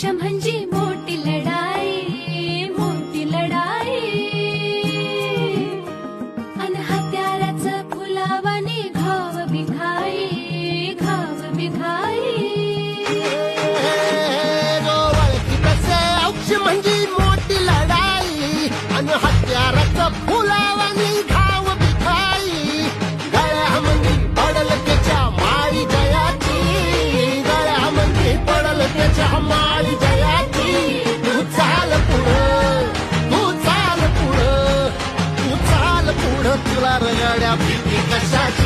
संघर्ष म्हणजे मोठी लढाई मोठी लढाई. आणि हत्याराच फुलावाने घाव बिघाई घाव बिघाई. म्हणजे मोठी लढाई अन हत्याराच फुलावाने घाव În ochiul arăgărea, pipică șaci